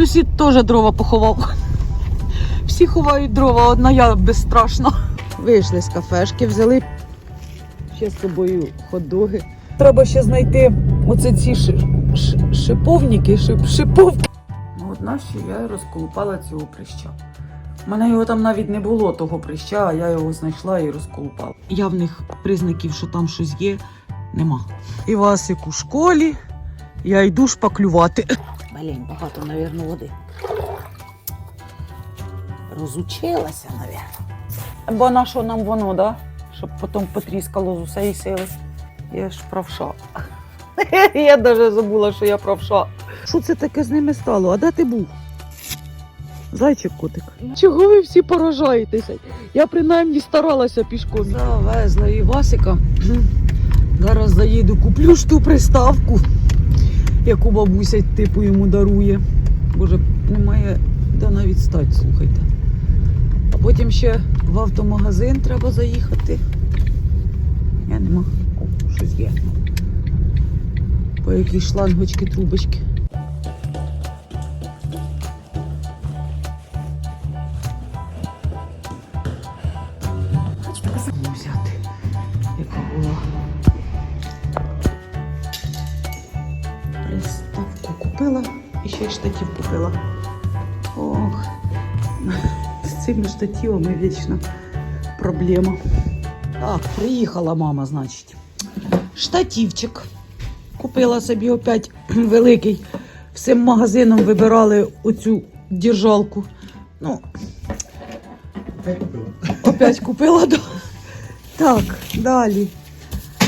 Сусід теж дрова поховав. Всі ховають дрова, одна я безстрашна. Вийшли з кафешки, взяли ще з собою хот-доги. Треба ще знайти оце ці ши- ш- шиповники, шип, шиповки. Ну, от наші я розколупала цього прища. У мене його там навіть не було, того прища, а я його знайшла і розколупала. Явних признаків, що там щось є, нема. Івасик у школі, я йду шпаклювати. Блін, багато, мабуть, води. Розучилася, мабуть. Бо на що нам воно, да? Щоб потім потріскало з усієї сили. Я ж правша. Я навіть забула, що я правша. Що це таке з ними стало? А де ти був? Зайчик котик. Чого ви всі поражаєтеся? Я принаймні старалася пішком. Завезла Івасика. Зараз заїду, куплю ж ту приставку, яку бабуся типу йому дарує. Боже, немає де навіть стати, слухайте. А потім ще в автомагазин треба заїхати. Я нема. О, щось є. По якісь шлангочки, трубочки. Цими штативами вічно проблема. Так, приїхала мама, значить. Штативчик. Купила собі опять великий. Всім магазином вибирали оцю держалку. Ну, опять купила. да. Так, далі.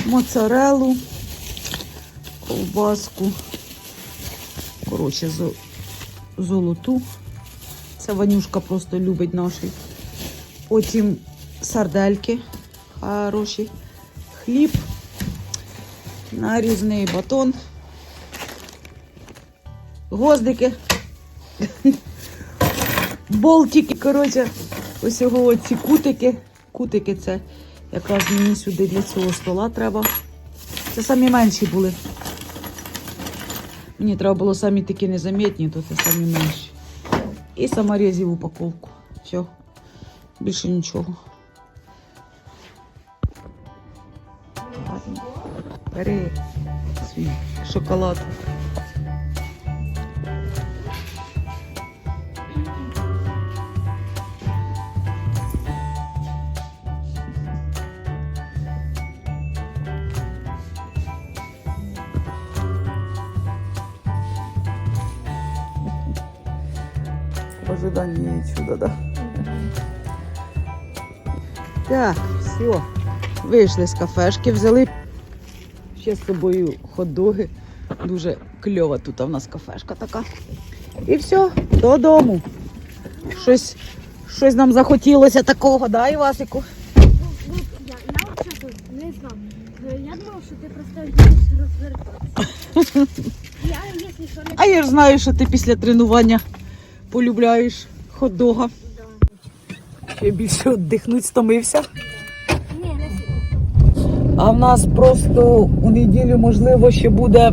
Моцарелу, ковбаску. Коротше, золоту. Це Ванюшка просто любить наші. Потім сардельки хороші, хліб, нарізний батон, гвоздики, болтики. Коротше, ось його оці кутики. Кутики це якраз мені сюди для цього стола треба. Це самі менші були. Мені треба було самі такі незамітні, то це самі менші. І саморезів упаковку. Все. Більше нічого. Бери свій шоколад. В ожидании чуда, да? Так, все. Вийшли з кафешки, взяли ще з собою хот-доги. Дуже кльова тут у нас кафешка така. І все, додому. Щось, щось нам захотілося такого, да, Івасику? Ну, я, я от чесно не знав. Я думав, що ти просто їдеш розвертатися. Я, якщо що, не А я ж знаю, що ти після тренування полюбляєш хот-дога. Ще більше віддихнуть, стомився. А в нас просто у неділю, можливо, ще буде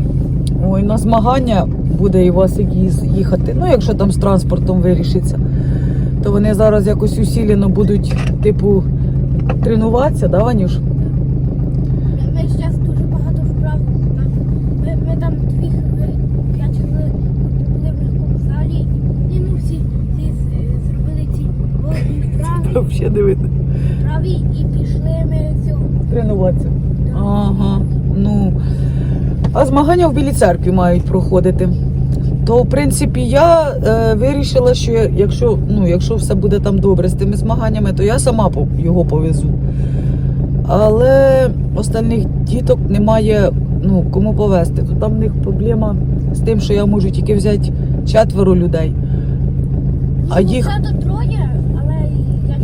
ой, на змагання буде Івасик їз- їхати. Ну, якщо там з транспортом вирішиться, то вони зараз якось усілено будуть, типу, тренуватися, да, Ванюш? Ми- Ми зараз дуже багато вправ. Ми, ми там дві хвилини, п'ять хвилин були в легкому залі. І ну всі, всі з- зробили ці Взагалі не видно. вправі і пішли ми цього. Тренуватися. Ага. Ну. А змагання в Білій церкві мають проходити. То, в принципі, я е, вирішила, що я- якщо, ну, якщо все буде там добре з тими змаганнями, то я сама його повезу. Але остальних діток немає ну, кому повезти. То там в них проблема з тим, що я можу тільки взяти четверо людей. А їх- Це троє,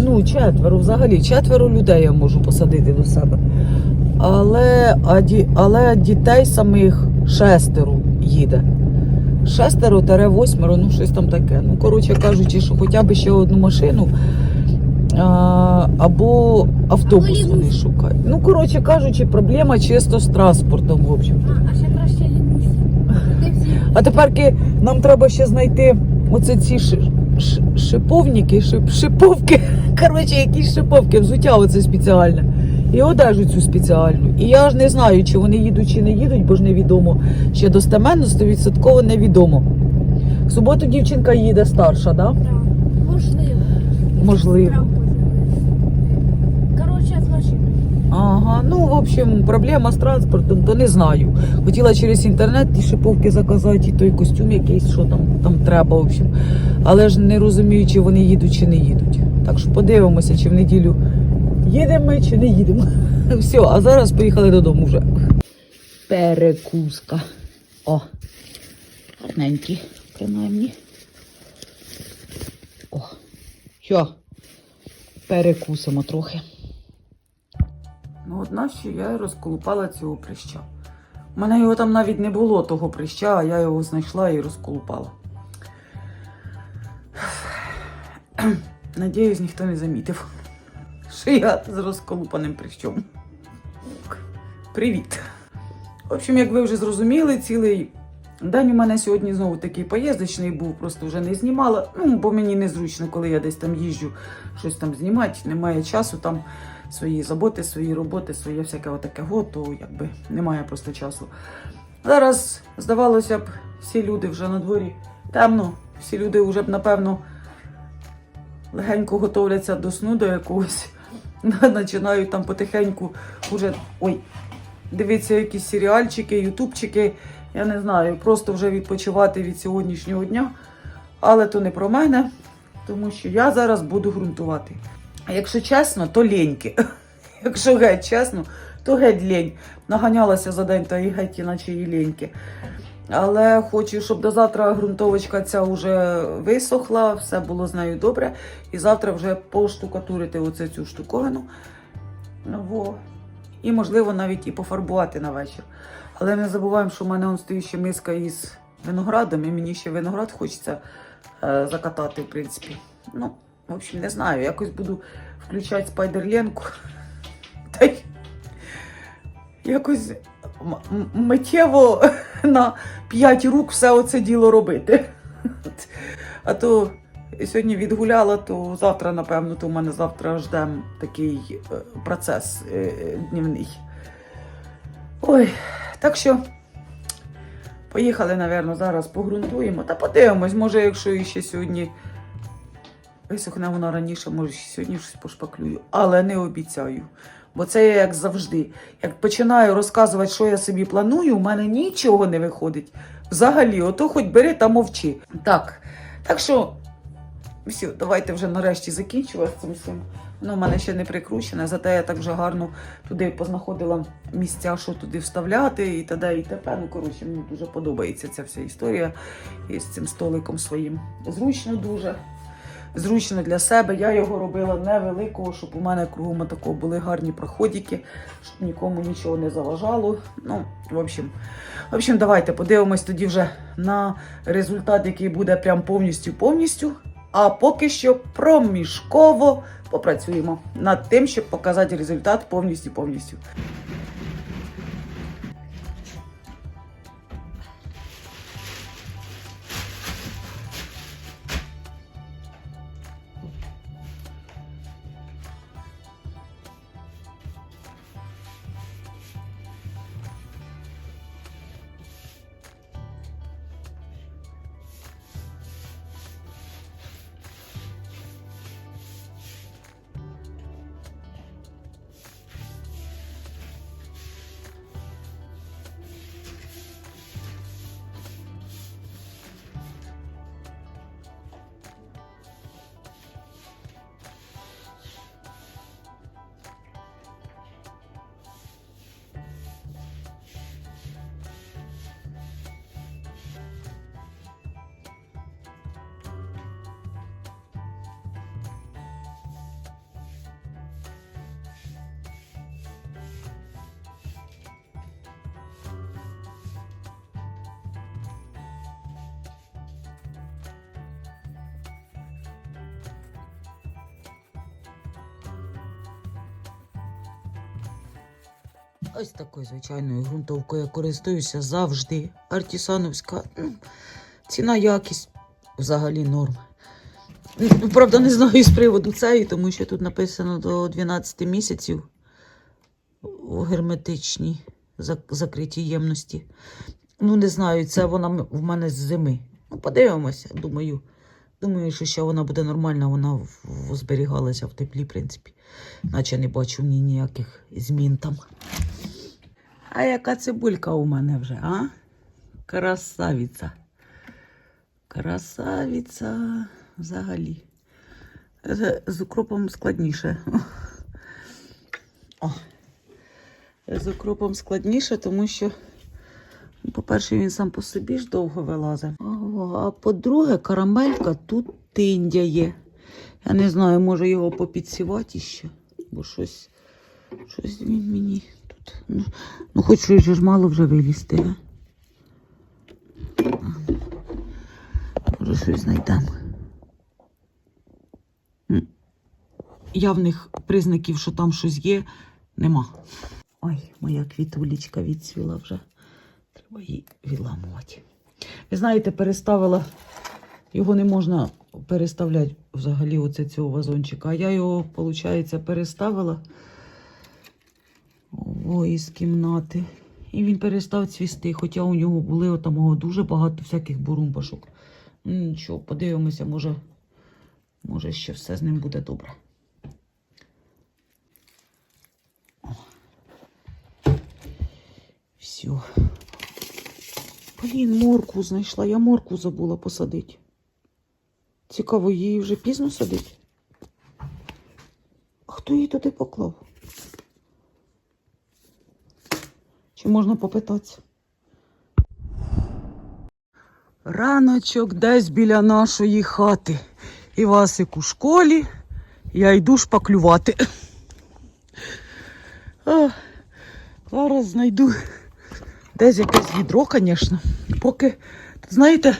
Ну, четверо взагалі, четверо людей я можу посадити до себе. Але, а ді, але дітей самих шестеро їде. Шестеро тере восьмеро, ну щось там таке. Ну, коротше кажучи, що хоча б ще одну машину а, або автобус Або вони шукають. Ну, коротше кажучи, проблема чисто з транспортом, в общем. А, а ще краще лімусь. А тепер нам треба ще знайти оце ці шиповники, шип, шиповки. Коротше, якісь шиповки, взуття оце спеціальне. І одежу цю спеціальну. І я ж не знаю, чи вони їдуть, чи не їдуть, бо ж невідомо. Ще достеменно, стовідсотково невідомо. В суботу дівчинка їде старша, так? Да? Да. Можливо. Можливо. Коротше. Ага, ну в общем, проблема з транспортом, то не знаю. Хотіла через інтернет ті шиповки заказати, і той костюм якийсь, що там, там треба, в общем. Але ж не розумію, чи вони їдуть, чи не їдуть. Так що подивимося, чи в неділю їдемо ми, чи не їдемо. Все, а зараз поїхали додому вже. Перекуска. О, гарненькі, принаймні. О, що? Перекусимо трохи. Ну, от нащо я розколупала цього прища. У мене його там навіть не було того прища, а я його знайшла і розколупала. Надіюсь, ніхто не замітив, що я з розколупаним прищом. Привіт. В общем, як ви вже зрозуміли, цілий день у мене сьогодні знову такий поїздочний був, просто вже не знімала. Ну, бо мені незручно, коли я десь там їжджу, щось там знімати, немає часу там свої заботи, свої роботи, своє всяке отаке то якби немає просто часу. Зараз, здавалося б, всі люди вже на дворі темно, всі люди вже б, напевно, легенько готовляться до сну до якогось. Починають там потихеньку уже ой, дивитися якісь серіальчики, ютубчики. Я не знаю, просто вже відпочивати від сьогоднішнього дня. Але то не про мене, тому що я зараз буду ґрунтувати. А якщо чесно, то ліньки. Якщо геть чесно, то геть лінь. Наганялася за день та і геть, іначе і ліньки. Але хочу, щоб до завтра ґрунтовочка ця вже висохла, все було з нею добре. І завтра вже поштукатурити оце цю штуковину. Ну, Во. І, можливо, навіть і пофарбувати на вечір. Але не забуваємо, що в мене он стоїть ще миска із виноградом, і мені ще виноград хочеться е, закатати, в принципі. Ну, в общем, не знаю, якось буду включати спайдерленку. Та й якось миттєво на п'ять рук все оце діло робити. А то сьогодні відгуляла, то завтра, напевно, то в мене завтра жде такий е, процес е, днівний. Ой, так що поїхали, напевно, зараз погрунтуємо та подивимось, може, якщо іще сьогодні висохне вона раніше, може, сьогодні щось пошпаклюю, але не обіцяю. Бо це я як завжди. Як починаю розказувати, що я собі планую, у мене нічого не виходить. Взагалі, ото хоч бери та мовчи. Так, так що, все, давайте вже нарешті закінчувати цим всім. Воно в мене ще не прикручене, зате я так вже гарно туди познаходила місця, що туди вставляти, і т.д. і т.п. Ну, коротше, мені дуже подобається ця вся історія із цим столиком своїм. Зручно дуже. Зручно для себе. Я його робила невеликого, щоб у мене кругом такого були гарні проходики, щоб нікому нічого не заважало. Ну, в общем, в общем, давайте подивимось тоді вже на результат, який буде прям повністю повністю. А поки що проміжково попрацюємо над тим, щоб показати результат повністю Ось такою звичайною ґрунтовкою я користуюся завжди. Артісановська. Ну, ціна якість взагалі норм. Ну, Правда, не знаю з приводу цієї, тому що тут написано до 12 місяців у герметичній закритій ємності. Ну, не знаю, це вона в мене з зими. Ну, подивимося, думаю. Думаю, що ще вона буде нормальна, вона зберігалася в теплі, в принципі. Наче не бачу в ніяких змін там. А яка цибулька у мене вже, а? Красавиця. Красавиця взагалі. З, укропом складніше. О. З укропом складніше, тому що, по-перше, він сам по собі ж довго вилазить. А по-друге, карамелька тут тиндяє. Я не знаю, може його попідсівати ще, бо щось, щось він мені. Ну, хоч ж мало вже вилізти? Може, щось знайдемо. Явних признаків, що там щось є, нема. Ой, моя квітулечка відцвіла вже. Треба її відламувати. Ви знаєте, переставила. Його не можна переставляти взагалі оце цього вазончика. А я його, виходить, переставила о, із кімнати. І він перестав цвісти, хоча у нього були отамого дуже багато всяких бурумбашок. Ну, Нічого, подивимося, може, може ще все з ним буде добре. Все. Блін, морку знайшла. Я морку забула посадити. Цікаво, її вже пізно садить. Хто її туди поклав? Чи можна попитатися? Раночок десь біля нашої хати. Івасик у школі. Я йду шпаклювати. А, зараз знайду десь якесь відро, звісно. Поки, знаєте,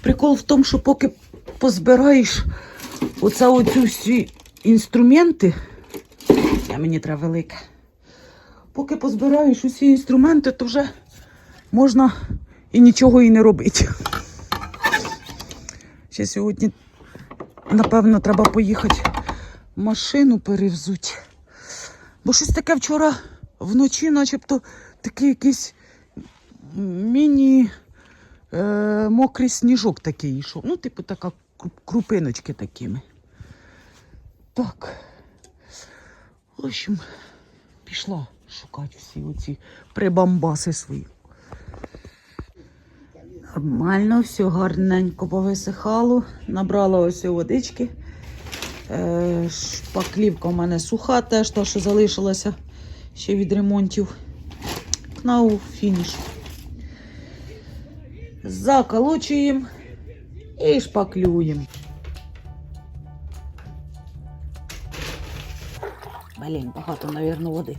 прикол в тому, що поки позбираєш оце оцю всі інструменти, а мені треба велике. Поки позбираєш усі інструменти, то вже можна і нічого і не робити. Ще сьогодні, напевно, треба поїхати машину перевзути. Бо щось таке вчора вночі, начебто, такий якийсь міні е, мокрий сніжок такий йшов. Ну, типу, така крупиночки такими. Так. В общем, пішла шукати всі оці прибамбаси свої. Нормально, все гарненько повисихало. Набрала ось водички. Е, шпаклівка у мене суха, теж та, що залишилася ще від ремонтів. Кнау фініш. Заколочуємо і шпаклюємо. Блін, багато, мабуть, води.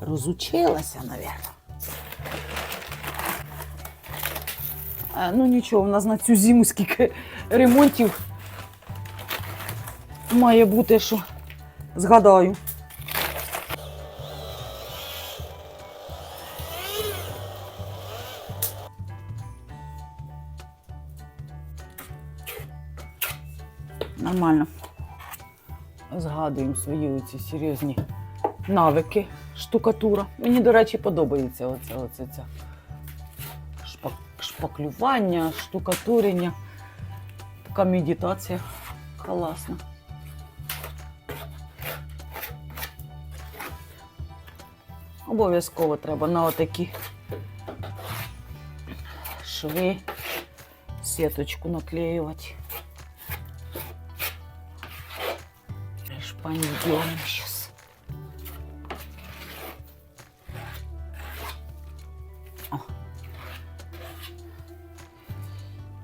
Розучилася, мабуть. Ну нічого, в нас на цю зиму скільки ремонтів має бути, що згадаю. Нормально. Згадуємо свої ці серйозні навики, штукатура. Мені, до речі, подобається оце, оце, ця шпак, шпаклювання, штукатурення. Така медитація класна. Обов'язково треба на отакі шви сіточку наклеювати. Шпаньдем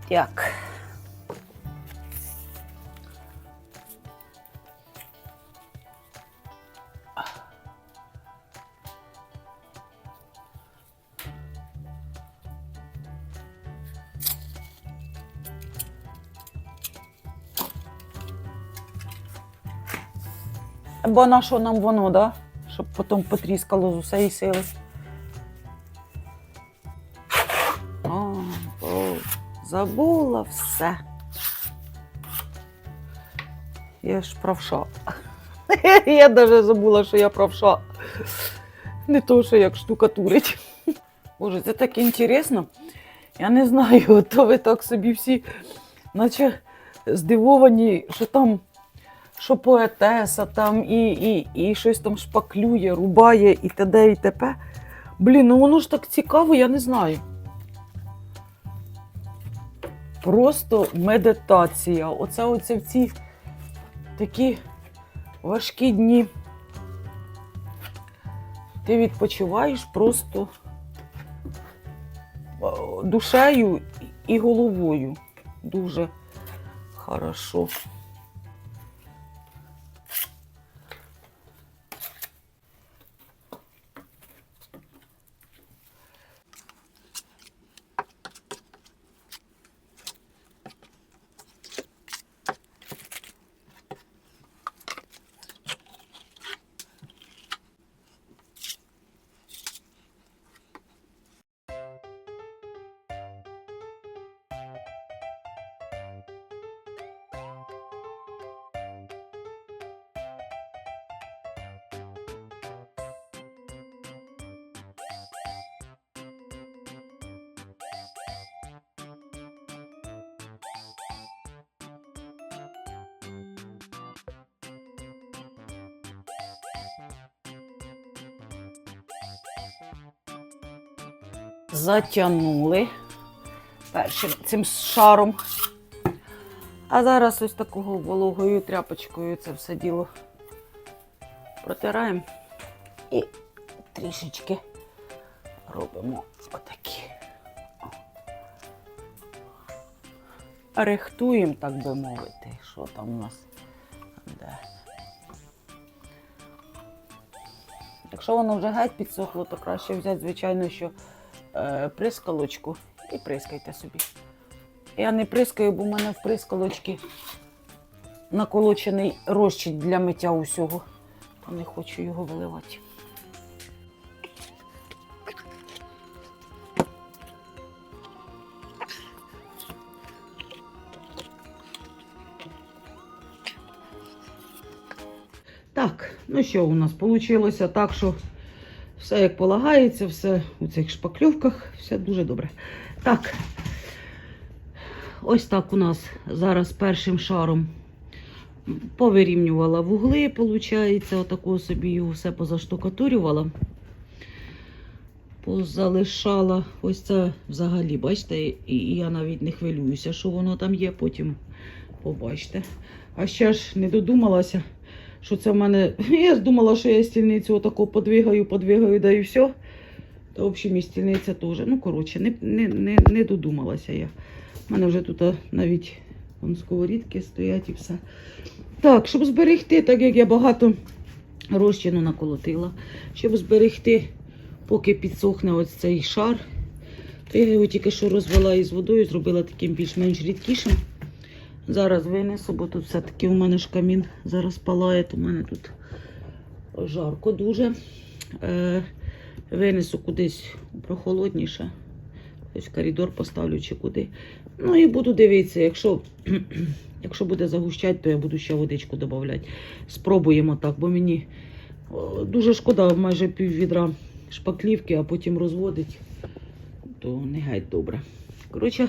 Так. Бо на що нам воно, да? Щоб потім потріскало з усієї сили. Забула все. Я ж правша. Я навіть забула, що я правша. Не то, що як штукатурить. Боже, це так інтересно. Я не знаю, то ви так собі всі, наче здивовані, що там, що поетеса там і, і, і щось там шпаклює, рубає і т.д. і т.п. Блін, ну воно ж так цікаво, я не знаю. Просто медитація. Оце оце в ці такі важкі дні. Ти відпочиваєш просто е, душею і головою. Дуже хорошо. Затягнули першим цим шаром. А зараз ось такого вологою тряпочкою це все діло протираємо і трішечки робимо отакі. Рихтуємо, так би мовити, що там у нас де. Якщо воно вже геть підсохло, то краще взяти, звичайно, що прискалочку і прискайте собі. Я не прискаю, бо в мене в прискалочці наколочений розчин для миття усього. То не хочу його виливати. Так, ну що у нас вийшло так, що все як полагається, все у цих шпакльовках, все дуже добре. Так, ось так у нас зараз першим шаром повирівнювала вугли, виходить, отако собі його все позаштукатурювала. Позалишала ось це взагалі, бачите, і я навіть не хвилююся, що воно там є, потім побачите. А ще ж не додумалася, що це в мене. Я думала, що я стільницю отако подвигаю, подвигаю, да і все. Та, в і стільниця теж. Ну, коротше, не, не, не, не додумалася я. У мене вже тут навіть вон, сковорідки стоять і все. Так, щоб зберегти, так як я багато розчину наколотила, щоб зберегти, поки підсохне ось цей шар, то я його тільки що розвела із водою, зробила таким більш-менш рідкішим. Зараз винесу, бо тут все-таки у мене ж камін зараз палає, то в мене тут жарко дуже. Е, винесу кудись прохолодніше. Ось коридор поставлю чи куди. Ну і буду дивитися, якщо, якщо буде загущати, то я буду ще водичку додавати. Спробуємо так, бо мені дуже шкода майже пів відра шпаклівки, а потім розводить, то не геть добре. Коротше,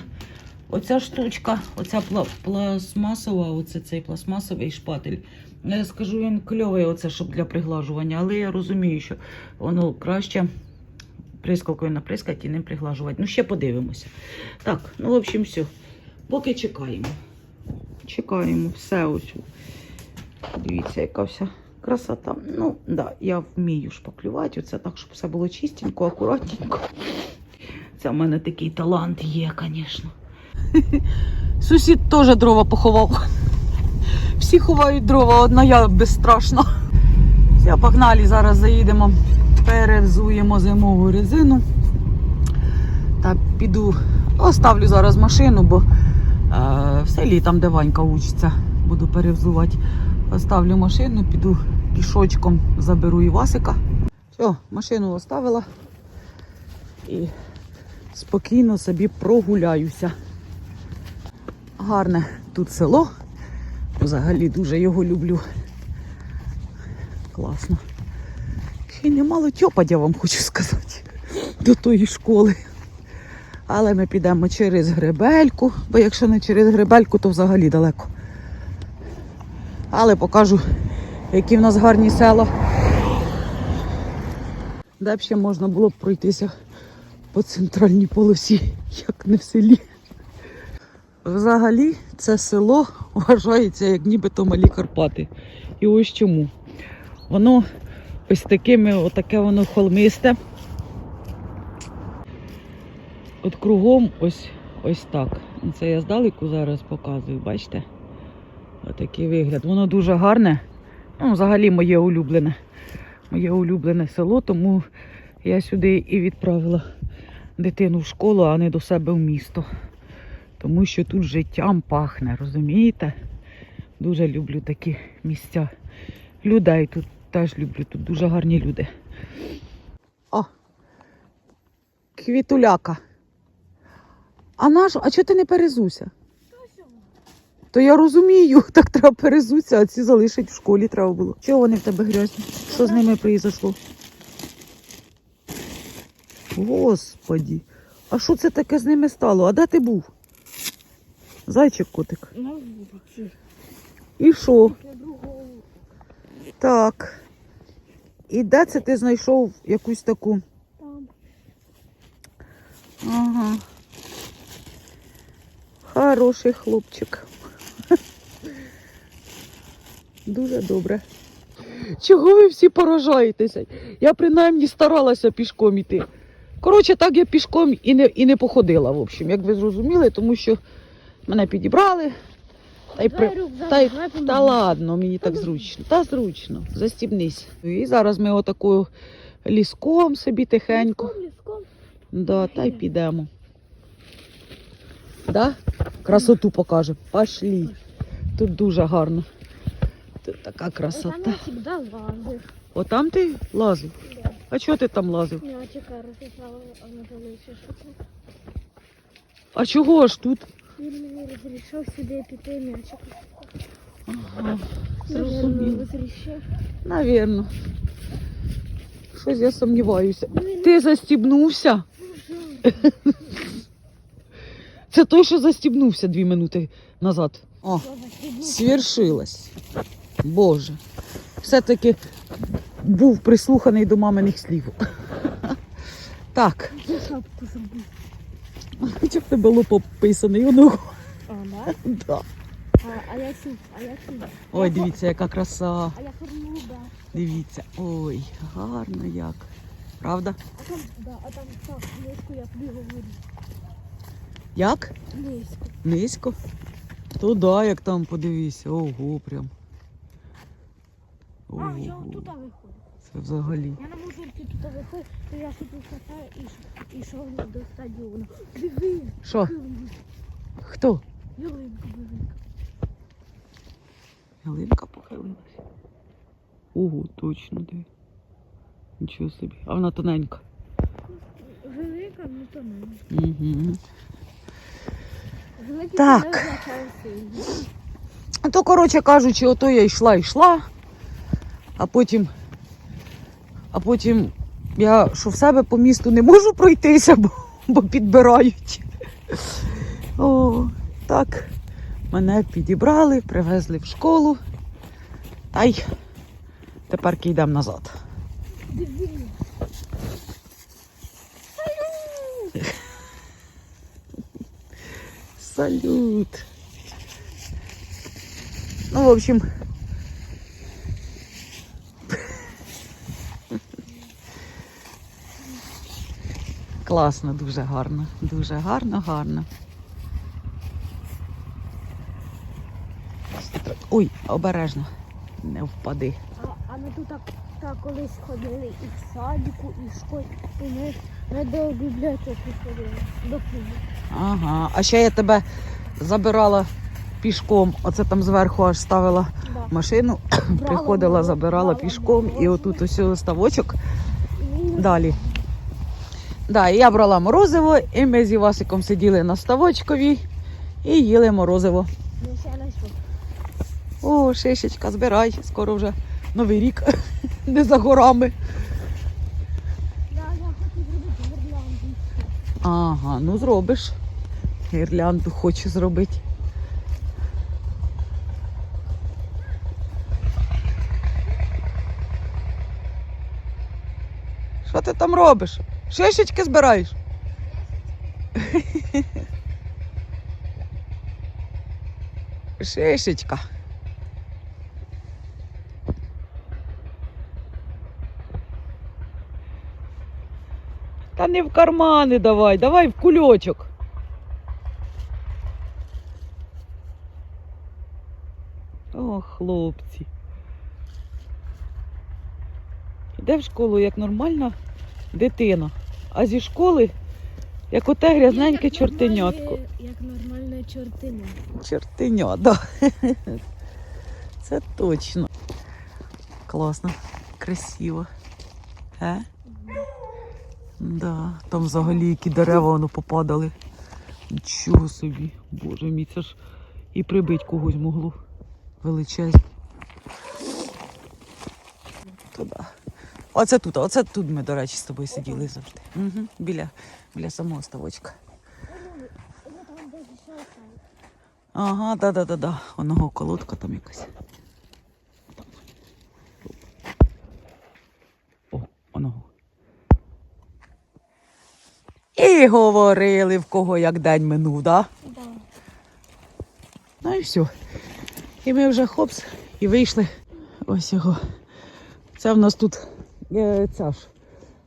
оця штучка, оця пластмасова, оце цей пластмасовий шпатель. Я скажу, він кльовий, оце, щоб для приглажування, але я розумію, що воно краще прискалкою наприскати і ним приглажувати. Ну, ще подивимося. Так, ну, в общем, все. Поки чекаємо. Чекаємо все ось. Дивіться, яка вся красота. Ну, да, я вмію шпаклювати. Оце так, щоб все було чистенько, акуратненько. Це в мене такий талант є, звісно. Сусід теж дрова поховав. Всі ховають дрова, одна я безстрашна. Все, погнали, зараз заїдемо, перевзуємо зимову резину. Та піду, оставлю зараз машину, бо е, в селі там, де Ванька учиться, буду перевзувати. Оставлю машину, піду пішочком заберу Івасика. Все, машину оставила і спокійно собі прогуляюся. Гарне тут село. Взагалі дуже його люблю. Класно. Ще немало тьопать, я вам хочу сказати, до тої школи. Але ми підемо через гребельку, бо якщо не через гребельку, то взагалі далеко. Але покажу, які в нас гарні села. Де б ще можна було б пройтися по центральній полосі, як не в селі. Взагалі, це село вважається як нібито малі Карпати. І ось чому. Воно ось такими, отаке воно холмисте. От кругом ось, ось так. Це я здалеку зараз показую, бачите? Отакий вигляд. Воно дуже гарне. Ну, взагалі моє улюблене. Моє улюблене село, тому я сюди і відправила дитину в школу, а не до себе в місто. Тому що тут життям пахне, розумієте? Дуже люблю такі місця. Людей тут теж люблю, тут дуже гарні люди. О! Квітуляка. А наш, а чого ти не перезуся? То я розумію, так треба перезуться, а ці залишить в школі треба було. Чого вони в тебе грязні? Що з ними произошло? Господі, а що це таке з ними стало? А де ти був? Зайчик котик. На вулиці. І що? Так. І де це ти знайшов якусь таку? Там. Ага. Хороший хлопчик. Дуже добре. Чого ви всі поражаєтеся? Я принаймні старалася пішком іти. Коротше, так я пішком і не, і не походила, в общем, як ви зрозуміли, тому що мене підібрали. Та й при... Та, й... та ладно, мені так зручно. Та зручно, застібнись. І зараз ми отакою ліском собі тихенько. Ліском, ліском. Да, та й підемо. Да? Красоту покажемо. Пошлі. Тут дуже гарно. Тут така красота. Отам ти лазив? А чого ти там лазив? А чого ж тут? Він мені розрішив сюди піти мячика. Ага, Наверно, зрозуміло. розрішив. Навірно. Щось я сумніваюся. Ну, Ти застібнувся? Це той, що застібнувся дві минути назад. О, свершилось. Боже. Все-таки був прислуханий до маминих слів. Так, Я шапку забув. хоча б тебе було пописаний у ногу. А, да? Да. А, а я сів, а я сів. Ой, дивіться, яка краса. А я да. Дивіться. Ой, гарно як. Правда? А там, да, а там так, низько, я тобі говорю. Як? Низько. Низько? То да, як там подивися. Ого, прям. А, я туди виходжу. Це взагалі. Я не можу туди виходити, то я собі катаю і, йшов до стадіону. Диви, Що? Хто? ялинка, ялинка. Ялинка похилилась. Ого, точно диви. Нічого собі. А вона тоненька. Велика, ну то не. Угу. Великий Так. То, коротше кажучи, ото я йшла, йшла, а потім, а потім я що в себе по місту не можу пройтися, бо, бо підбирають. О, так. Мене підібрали, привезли в школу. Та й тепер йдемо назад. Салют. Ну, в общем. Класно, дуже гарно. Дуже гарно, гарно. Ой, обережно. Не впади. А, а ми тут так, так колись ходили і в садіку, і в школі. І ми, ми до бібліотеки ходили, до клубу. Ага. А ще я тебе забирала пішком. Оце там зверху аж ставила Да. машину, приходила, забирала пішком, і отут ось ставочок далі. Да, я брала морозиво, і ми з Івасиком сиділи на ставочкові І їли морозиво. О, шишечка, збирай, скоро вже новий рік, не за горами. Ага, ну зробиш. Гірлянду хочу зробити. Що ти там робиш? Шишечки збираєш? Шишечка. Та не в кармани давай, давай в кульочок. О, хлопці. Іде в школу як нормальна дитина, а зі школи як оте грязненьке чортенятко. Як нормальне чортиня. Чортеня, да. Це точно. Класно, красиво. Е? Да. Там взагалі які дерева воно попадали. Нічого собі. Боже мій, це ж і прибить когось могло. Величезні. Туди. Оце тут, оце тут ми, до речі, з тобою сиділи завжди. Угу. Біля, біля самого ставочка. Ага, да-да-да-да. Оного колодка там якась. О, оного. І говорили, в кого як день минув, да? Да. Ну і все. І ми вже хопс і вийшли. Ось його. Це в нас тут ця ж,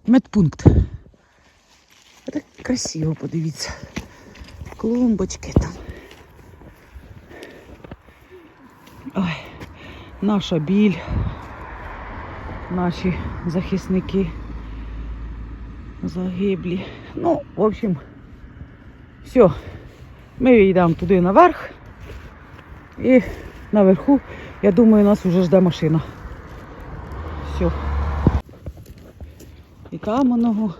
медпункт. А Так красиво, подивіться. Клумбочки там. Ой, наша біль, наші захисники загиблі. Ну, в общем, все. Ми йдемо туди наверх. І наверху, я думаю, нас вже жде машина. Все. І там оного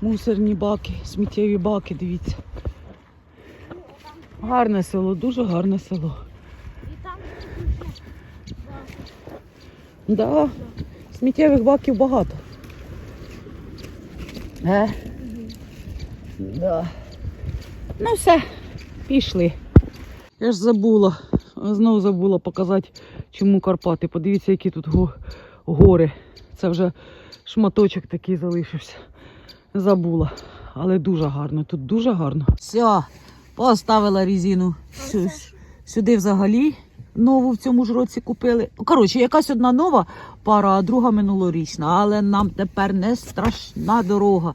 мусорні баки, сміттєві баки, дивіться. Гарне село, дуже гарне село. І там Да, сміттєвих баків багато. Е? Да. Ну все, пішли. Я ж забула, знову забула показати, чому Карпати. Подивіться, які тут го- гори. Це вже шматочок такий залишився. Забула. Але дуже гарно, тут дуже гарно. Все, поставила резину сю- сюди взагалі. Нову в цьому ж році купили. Коротше, якась одна нова пара, а друга минулорічна. Але нам тепер не страшна дорога.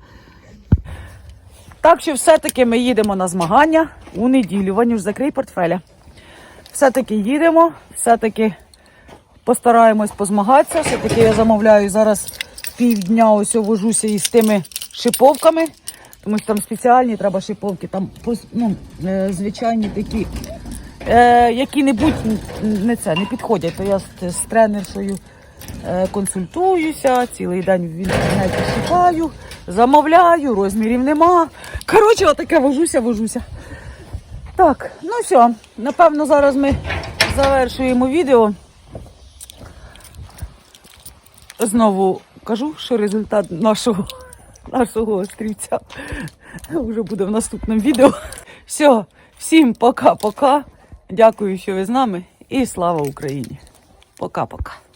Так що все-таки ми їдемо на змагання у неділю. Ванюш, закрий портфеля. Все-таки їдемо, все-таки постараємось позмагатися. Все-таки я замовляю зараз півдня, ось вожуся із тими шиповками. Тому що там спеціальні треба шиповки, там ну, е, звичайні такі, е, які-небудь не це не підходять. То я з, з тренершою е, консультуюся, цілий день в інтернеті шукаю, замовляю, розмірів нема. Коротше, отаке вожуся, вожуся. Так, ну все, напевно, зараз ми завершуємо відео. Знову кажу, що результат нашого, нашого острівця вже буде в наступному відео. Все, всім пока-пока. Дякую, що ви з нами. І слава Україні! Пока-пока.